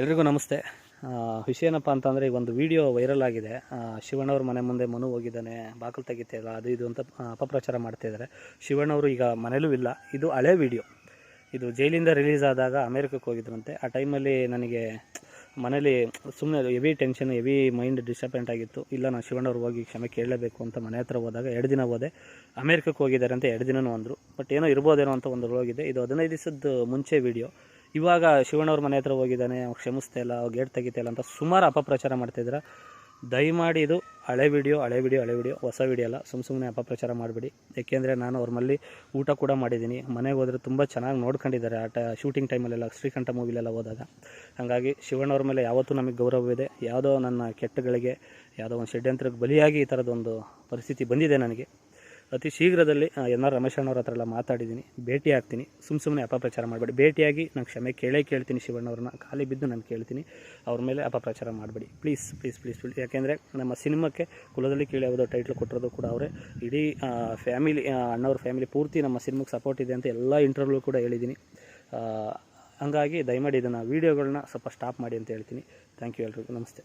ಎಲ್ರಿಗೂ ನಮಸ್ತೆ. ವಿಷಯ ಏನಪ್ಪ ಅಂತಂದರೆ ಒಂದು ವಿಡಿಯೋ ವೈರಲ್ ಆಗಿದೆ. ಶಿವಣ್ಣವ್ರ ಮನೆ ಮುಂದೆ ಮನು ಹೋಗಿದ್ದಾನೆ ಬಾಕಲು ತೆಗಿತಾಯಿಲ್ಲ ಅದು ಇದು ಅಂತ ಅಪಪ್ರಚಾರ ಮಾಡ್ತಾಯಿದ್ದಾರೆ ಶಿವಣ್ಣವರು ಈಗ ಮನೇಲೂ ಇಲ್ಲ, ಇದು ಹಳೆ ವಿಡಿಯೋ. ಇದು ಜೈಲಿಂದ ರಿಲೀಸ್ ಆದಾಗ ಅಮೇರಿಕಕ್ಕೆ ಹೋಗಿದ್ರಂತೆ. ಆ ಟೈಮಲ್ಲಿ ನನಗೆ ಮನೇಲಿ ಸುಮ್ಮನೆ heavy tension, heavy mind disturbent ಆಗಿತ್ತು. ಇಲ್ಲ, ನಾನು ಶಿವಣ್ಣವ್ರು ಹೋಗಿ ಕ್ಷಮೆ ಕೇಳಲೇಬೇಕು ಅಂತ ಮನೆ ಹತ್ರ ಹೋದಾಗ ಎರಡು ದಿನ ಹೋದೆ. ಅಮೇರಿಕಕ್ಕೆ ಹೋಗಿದ್ದಾರೆ ಅಂತ ಎರಡು ದಿನವೂ ಅಂದರು. ಬಟ್ ಏನೋ ಇರ್ಬೋದೇನೋ ಅಂತ ಒಂದು ಹೋಗಿದೆ. ಇದು ಹದಿನೈದು ದಿವಸದ ಮುಂಚೆ ವಿಡಿಯೋ. ಇವಾಗ ಶಿವಣ್ಣವ್ರ ಮನೆ ಹತ್ರ ಹೋಗಿದ್ದಾನೆ ಅವ್ನು ಕ್ಷಮಿಸ್ತಾ ಇಲ್ಲ, ಅವ್ರು ಗೇಟ್ ತೆಗಿತಾ ಇಲ್ಲ ಅಂತ ಸುಮಾರು ಅಪಪ್ರಚಾರ ಮಾಡ್ತಿದ್ದೀರಾ ದಯಮಾಡಿ ಇದು ಹಳೆ ವಿಡಿಯೋ ಹಳೆ ವಿಡಿಯೋ ಹಳೆ ವಿಡಿಯೋ, ಹೊಸ ವಿಡಿಯೋ ಅಲ್ಲ ಸುಮ್ಮ ಸುಮ್ಮನೆ ಅಪಪ್ರಚಾರ ಮಾಡಬೇಡಿ. ಏಕೆಂದರೆ ನಾನು ಅವ್ರ ಮಲ್ಲಿ ಊಟ ಕೂಡ ಮಾಡಿದ್ದೀನಿ. ಮನೆಗೆ ಹೋದರೆ ತುಂಬ ಚೆನ್ನಾಗಿ ನೋಡ್ಕೊಂಡಿದ್ದಾರೆ ಆಟ ಶೂಟಿಂಗ್ ಟೈಮಲ್ಲೆಲ್ಲ ಶ್ರೀಕಂಠ ಮೂವಿಲೆಲ್ಲ ಹೋದಾಗ. ಹಾಗಾಗಿ ಶಿವಣ್ಣವ್ರ ಮೇಲೆ ಯಾವತ್ತೂ ನಮಗೆ ಗೌರವವಿದೆ ಯಾವುದೋ ನನ್ನ ಕೆಟ್ಟಗಳಿಗೆ, ಯಾವುದೋ ಒಂದು ಷಡ್ಯಂತ್ರಕ್ಕೆ ಬಲಿಯಾಗಿ ಈ ಥರದೊಂದು ಪರಿಸ್ಥಿತಿ ಬಂದಿದೆ ನನಗೆ. ಅತಿ ಶೀಘ್ರದಲ್ಲಿ ಎನ್ ಆರ್ ರಮೇಶ್ ಅಣ್ಣವ್ರ ಹತ್ರ ಎಲ್ಲ ಮಾತಾಡಿದ್ದೀನಿ. ಭೇಟಿ ಆಗ್ತೀನಿ. ಸುಮ್ಮ ಸುಮ್ಮನೆ ಅಪಪ್ರಚಾರ ಮಾಡಬೇಡಿ. ಭೇಟಿಯಾಗಿ ನಾನು ಕ್ಷಮೆ ಕೇಳೇ ಕೇಳ್ತೀನಿ ಶಿವಣ್ಣವ್ರನ್ನ. ಖಾಲಿ ಬಿದ್ದು ನಾನು ಕೇಳ್ತೀನಿ. ಅವ್ರ ಮೇಲೆ ಅಪಪ್ರಚಾರ ಮಾಡಬೇಡಿ. Please please please please. ಯಾಕೆಂದರೆ ನಮ್ಮ ಸಿನಿಮಾಕ್ಕೆ ಕುಲದಲ್ಲಿ ಕೀಳಿ ಯಾವುದೋ ಟೈಟ್ಲ್ ಕೊಟ್ಟಿರೋದು ಕೂಡ ಅವರೇ. ಇಡೀ ಫ್ಯಾಮಿಲಿ ಅಣ್ಣವ್ರ ಫ್ಯಾಮಿಲಿ ಪೂರ್ತಿ ನಮ್ಮ ಸಿನಿಮಾಗೆ ಸಪೋರ್ಟ್ ಇದೆ ಅಂತ ಎಲ್ಲ ಇಂಟರ್ವ್ಯೂ ಕೂಡ ಹೇಳಿದ್ದೀನಿ. ಹಂಗಾಗಿ ದಯಮಾಡಿ ಇದನ್ನು ವೀಡಿಯೋಗಳನ್ನ ಸ್ವಲ್ಪ ಸ್ಟಾಪ್ ಮಾಡಿ ಅಂತ ಹೇಳ್ತೀನಿ. ಥ್ಯಾಂಕ್ ಯು ಎಲ್ರಿಗೂ. ನಮಸ್ತೆ.